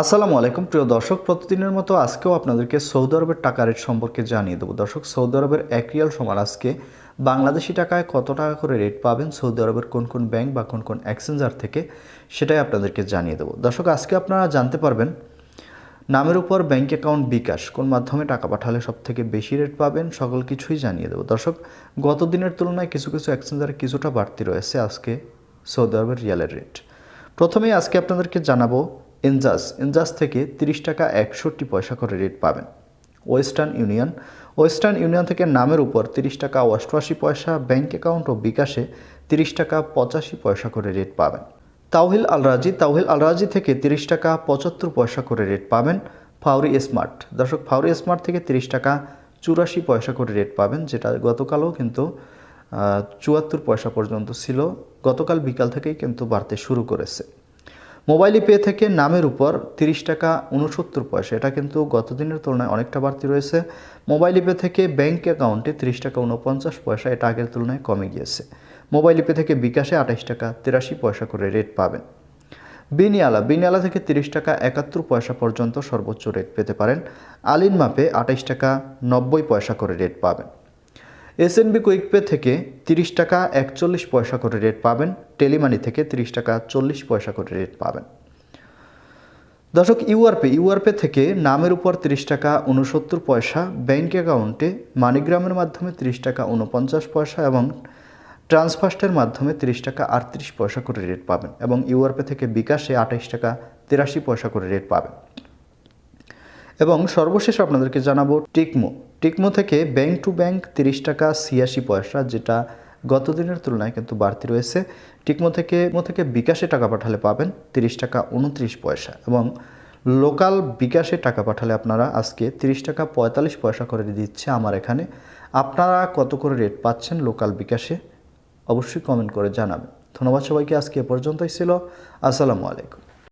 আসসালামু আলাইকুম। প্রিয় দর্শক, প্রতিদিনের মতো আজকেও আপনাদেরকে সৌদি আরবের টাকা রেট সম্পর্কে জানিয়ে দেবো। দর্শক, সৌদি আরবের এক রিয়াল সমান আজকে বাংলাদেশি টাকায় কত টাকা করে রেট পাবেন? সৌদি আরবের কোন কোন ব্যাংক বা কোন কোন এক্সচেঞ্জার থেকে? সেটাই আপনাদেরকে জানিয়ে দেবো। দর্শক, আজকে আপনারা জানতে পারবেন নামের উপর ব্যাংক অ্যাকাউন্ট বিকাশ, কোন মাধ্যমে টাকা পাঠালে সব থেকে বেশি রেট পাবেন? সকল কিছুই জানিয়ে দেবো। দর্শক, গত দিনের তুলনায় কিছু কিছু এক্সচেঞ্জারে কিছুটা বাড়তি রয়েছে আজকে সৌদি আরবের রিয়ালের রেট। প্রথমেই আজকে আপনাদেরকে জানাব এনজাস এনজাস থেকে তিরিশ টাকা একষট্টি পয়সা করে রেট পাবেন। ওয়েস্টার্ন ইউনিয়ন ওয়েস্টার্ন ইউনিয়ন থেকে নামের উপর তিরিশ টাকা অষ্টআশি পয়সা, ব্যাংক অ্যাকাউন্ট ও বিকাশে তিরিশ টাকা পঁচাশি পয়সা করে রেট পাবেন। তাওহিল আলরাজি তাওহিল আলরাজি থেকে তিরিশ টাকা পঁচাত্তর পয়সা করে রেট পাবেন ফাউরি স্মার্ট। দর্শক, ফাউরি স্মার্ট থেকে তিরিশ টাকা চুরাশি পয়সা করে রেট পাবেন, যেটা গতকালও কিন্তু চুয়াত্তর পয়সা পর্যন্ত ছিল। গতকাল বিকাল থেকেই কিন্তু বাড়তে শুরু করেছে। মোবাইল পে থেকে নামের উপর তিরিশ টাকা উনসত্তর পয়সা। এটা কিন্তু গত দিনের তুলনায় অনেকটা বাড়তি রয়েছে। মোবাইল পে থেকে ব্যাংক অ্যাকাউন্টে তিরিশ টাকা উনপঞ্চাশ পয়সা এটা আগের তুলনায় কমে গিয়েছে। মোবাইল পে থেকে বিকাশে আঠাইশ টাকা তিরাশি পয়সা করে রেট পাবেন। বিনিয়ালা বিনিয়ালা থেকে তিরিশ টাকা একাত্তর পয়সা পর্যন্ত সর্বোচ্চ রেট পেতে পারেন। আলিন মাপে আঠাইশ টাকা নব্বই পয়সা করে রেট পাবেন। এসএনবি কুইক পে থেকে তিরিশ টাকা একচল্লিশ পয়সা করে রেট পাবেন। টেলিমানি থেকে তিরিশ টাকা চল্লিশ পয়সা করে রেট পাবেন। দর্শক ইউআরপে ইউআরপে থেকে নামের উপর তিরিশ টাকা উনসত্তর পয়সা ব্যাংক অ্যাকাউন্টে মানিগ্রামের মাধ্যমে তিরিশ টাকা উনপঞ্চাশ পয়সা এবং ট্রান্সফার্স্টের মাধ্যমে তিরিশ টাকা আটত্রিশ পয়সা করে রেট পাবেন এবং ইউআরপে থেকে বিকাশে আঠাইশ টাকা তিরাশি পয়সা করে রেট পাবেন। এবং সর্বশেষ আপনাদেরকে জানাব টিকমো টিকমো থেকে ব্যাংক টু ব্যাংক তিরিশ টাকা ছিয়াশি পয়সা, যেটা গত দিনের তুলনায় কিন্তু বাড়তি রয়েছে। টিকমো থেকে মো থেকে বিকাশে টাকা পাঠালে পাবেন তিরিশ টাকা উনত্রিশ পয়সা এবং লোকাল বিকাশে টাকা পাঠালে আপনারা আজকে তিরিশ টাকা পঁয়তাল্লিশ পয়সা করে দিচ্ছে আমার এখানে। আপনারা কত করে রেট পাচ্ছেন লোকাল বিকাশে? অবশ্যই কমেন্ট করে জানাবেন। ধন্যবাদ সবাইকে, আজকে এ পর্যন্তই ছিল। আসসালামু আলাইকুম।